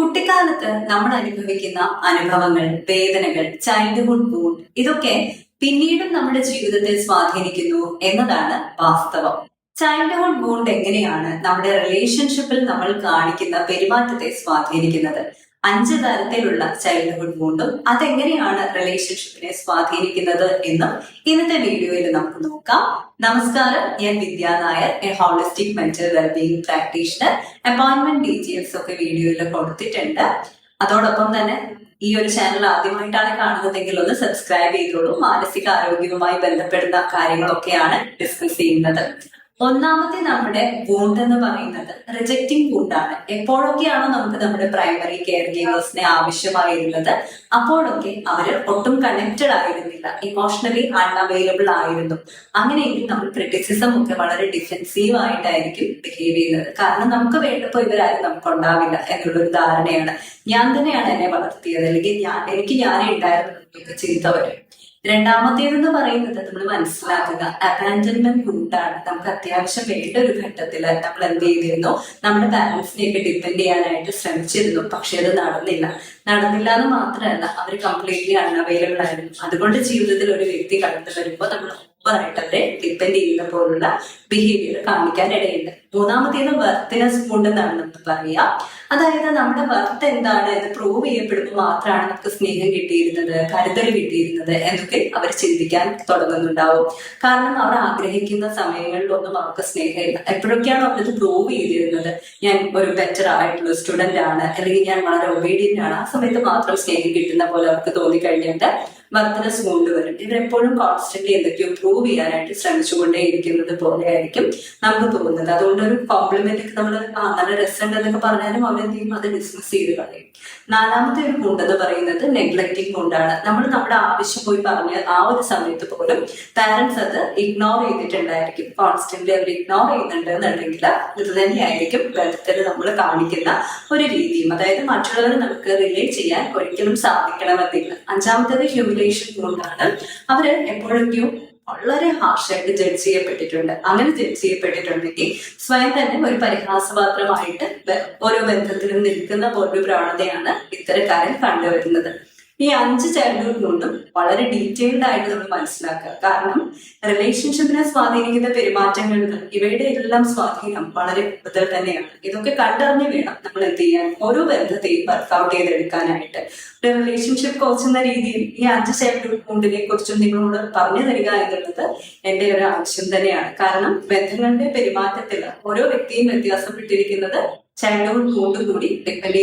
കുട്ടിക്കാലത്ത് നമ്മൾ അനുഭവിക്കുന്ന അനുഭവങ്ങൾ വേദനകൾ ചൈൽഡ്ഹുഡ് വൂണ്ട് ഇതൊക്കെ പിന്നീടും നമ്മുടെ ജീവിതത്തെ സ്വാധീനിക്കുന്നു എന്നതാണ് വാസ്തവം. ചൈൽഡ്ഹുഡ് വൂണ്ട് എങ്ങനെയാണ് നമ്മുടെ റിലേഷൻഷിപ്പിൽ നമ്മൾ കാണിക്കുന്ന പെരുമാറ്റത്തെ സ്വാധീനിക്കുന്നത്? അഞ്ച് തരത്തിലുള്ള ചൈൽഡ്ഹുഡ് മൂണ്ടും അതെങ്ങനെയാണ് റിലേഷൻഷിപ്പിനെ സ്വാധീനിക്കുന്നത് എന്നും ഇന്നത്തെ വീഡിയോയിൽ നമുക്ക് നോക്കാം. നമസ്കാരം. ഞാൻ Vidya Nair a holistic mental wellbeing practitioner appointment details ഒക്കെ വീഡിയോയിൽ കൊടുത്തിട്ടുണ്ട്. അതോടൊപ്പം തന്നെ ഈ ഒരു ചാനൽ ആദ്യമായിട്ടാണ് കാണുന്നതെങ്കിൽ ഒന്ന് സബ്സ്ക്രൈബ് ചെയ്തോളൂ. മാനസിക ആരോഗ്യവുമായി ബന്ധപ്പെടുന്ന കാര്യങ്ങളൊക്കെയാണ് ഡിസ്കസ് ചെയ്യുന്നത്. ഒന്നാമത്തെ നമ്മുടെ വൂണ്ട് എന്ന് പറയുന്നത് റിജക്റ്റിംഗ് വൂണ്ടാണ് എപ്പോഴൊക്കെയാണോ നമുക്ക് നമ്മുടെ പ്രൈമറി കെയർ ഗീവേഴ്സിനെ ആവശ്യമായിരുന്നത് അപ്പോഴൊക്കെ അവർ ഒട്ടും കണക്റ്റഡ് ആയിരുന്നില്ല. ഇമോഷണലി അൺഅവൈലബിൾ ആയിരുന്നു. അങ്ങനെയെങ്കിൽ നമ്മൾ ക്രിറ്റിസിസം ഒക്കെ വളരെ ഡിഫെൻസീവ് ആയിട്ടായിരിക്കും ബിഹേവ് ചെയ്യുന്നത്. കാരണം നമുക്ക് വേണ്ടപ്പോൾ ഇവരാരും നമുക്ക് ഉണ്ടാവില്ല എന്നുള്ളൊരു ധാരണയാണ്. ഞാൻ തന്നെയാണ് എന്നെ വളർത്തിയത്. അല്ലെങ്കിൽ ഞാൻ എനിക്ക് ഞാനേ ഉണ്ടായിരുന്നു വരും രണ്ടാമത്തേതെന്ന് പറയുന്നത് നമ്മൾ മനസ്സിലാക്കുക. അബാൻഡൻമെന്റ് ഉണ്ടാണ് നമുക്ക് അത്യാവശ്യം വേണ്ട ഒരു ഘട്ടത്തിൽ നമ്മൾ എന്ത് ചെയ്തിരുന്നു? നമ്മുടെ പാരന്റ്സിനെയൊക്കെ ഡിപ്പെൻഡ് ചെയ്യാനായിട്ട് ശ്രമിച്ചിരുന്നു. പക്ഷെ അത് നടന്നില്ല. നടന്നില്ല എന്ന് മാത്രമല്ല അവർ കംപ്ലീറ്റ്ലി അൺഅവൈലബിൾ ആയിരുന്നു. അതുകൊണ്ട് ജീവിതത്തിൽ ഒരു വ്യക്തി കടന്നു വരുമ്പോൾ നമ്മൾ ഓവറായിട്ട് അവരെ ഡിപ്പെൻഡ് ചെയ്യുന്ന പോലുള്ള ബിഹേവിയർ കാണിക്കാൻ ഇടയുണ്ട്. മൂന്നാമത്തേത് വർത്തിനെസ് എന്നാണ് നമുക്ക് പറയാ. അതായത് നമ്മുടെ വർത്ത് എന്താണ് ഇത് പ്രൂവ് ചെയ്യപ്പെടുമ്പോൾ മാത്രമാണ് നമുക്ക് സ്നേഹം കിട്ടിയിരുന്നത് കരുതൽ കിട്ടിയിരുന്നത് എന്നൊക്കെ അവർ ചിന്തിക്കാൻ തുടങ്ങുന്നുണ്ടാവും. കാരണം അവർ ആഗ്രഹിക്കുന്ന സമയങ്ങളിലൊന്നും അവർക്ക് സ്നേഹമില്ല. എപ്പോഴൊക്കെയാണ് അവരത് പ്രൂവ് ചെയ്തിരുന്നത്? ഞാൻ ഒരു ബെറ്റർ ആയിട്ടുള്ള സ്റ്റുഡന്റ് ആണ്. അല്ലെങ്കിൽ ഞാൻ വളരെ ഒബീഡിയന്റ് ആണ്. ആ സമയത്ത് മാത്രം സ്നേഹം കിട്ടുന്ന പോലെ അവർക്ക് തോന്നിക്കഴിഞ്ഞിട്ട് വർത്തനസ് കൊണ്ടുവരും. ഇവരെപ്പോഴും കോൺസ്റ്റന്റ് എന്തൊക്കെയോ പ്രൂവ് ചെയ്യാനായിട്ട് ശ്രമിച്ചുകൊണ്ടേ ഇരിക്കുന്നത് പോലെ ആയിരിക്കും നമുക്ക് തോന്നുന്നത്. അതുകൊണ്ട് ഒരു കോംപ്ലിമെന്റ് നമ്മൾ ആ നല്ല രസമുണ്ട് എന്നൊക്കെ പറഞ്ഞാലും ചെയ്യും? അത് ഡിസ്മിസ് ചെയ്ത് കളയും. നാലാമത്തെ ഒരു ഗുണ്ടെന്ന് പറയുന്നത് നെഗ്ലക്റ്റിംഗ് ഗുണ്ടാണ്. നമ്മൾ നമ്മുടെ ആവശ്യം പോയി പറഞ്ഞ ആ ഒരു സമയത്ത് പോലും പാരന്റ്സ് അത് ഇഗ്നോർ ചെയ്തിട്ടുണ്ടായിരിക്കും. കോൺസ്റ്റന്റ്ലി അവർ ഇഗ്നോർ ചെയ്യുന്നുണ്ട് എന്നുണ്ടെങ്കിൽ ഇത് തന്നെയായിരിക്കും ബന്ധത്തിൽ നമ്മൾ കാണിക്കുന്ന ഒരു രീതിയും. അതായത് മറ്റുള്ളവരെ നമുക്ക് റിലേറ്റ് ചെയ്യാൻ ഒരിക്കലും സാധിക്കണമെന്നില്ല. അഞ്ചാമത്തേത് ഹ്യൂമിലേഷൻ കൊണ്ടാണ് അവർ എപ്പോഴൊക്കെയോ വളരെ ഹാർഷായിട്ട് ജഡ്ജ് ചെയ്യപ്പെട്ടിട്ടുണ്ട്. അങ്ങനെ ജഡ്ജ് ചെയ്യപ്പെട്ടിട്ടുണ്ടെങ്കിൽ സ്വയം തന്നെ ഒരു പരിഹാസപാത്രമായിട്ട് ഓരോ ബന്ധത്തിലും നിൽക്കുന്ന പോലൊരു പ്രവണതയാണ് ഇത്തരക്കാരൻ കണ്ടുവരുന്നത്. ഈ അഞ്ച് ചൈൽഡ്ഹുഡ് കൊണ്ടും വളരെ ഡീറ്റെയിൽഡ് ആയിട്ട് നമ്മൾ മനസ്സിലാക്കുക. കാരണം റിലേഷൻഷിപ്പിനെ സ്വാധീനിക്കുന്ന പെരുമാറ്റങ്ങൾ ഇവയുടെ എല്ലാം സ്വാധീനം വളരെ കൂടുതൽ തന്നെയാണ്. ഇതൊക്കെ കണ്ടറിഞ്ഞ് വേണം നമ്മൾ എന്ത് ചെയ്യാൻ. ഓരോ ബന്ധത്തെയും വർക്കൗട്ട് ചെയ്തെടുക്കാനായിട്ട്. ഒരു റിലേഷൻഷിപ്പ് കോച്ച് എന്ന രീതിയിൽ ഈ അഞ്ച് ചൈൽഡ്ഹുഡ് കൊണ്ടിനെ കുറിച്ചും നിങ്ങളോട് പറഞ്ഞു തരിക എന്നുള്ളത് എന്റെ ഒരു ആവശ്യം തന്നെയാണ്. കാരണം ബന്ധങ്ങളുടെ പെരുമാറ്റത്തിൽ ഓരോ വ്യക്തിയും വ്യത്യാസപ്പെട്ടിരിക്കുന്നത് ചൈൽഡ്ഹുഡ് കൊണ്ടുകൂടി ഡിപ്പെൻഡ്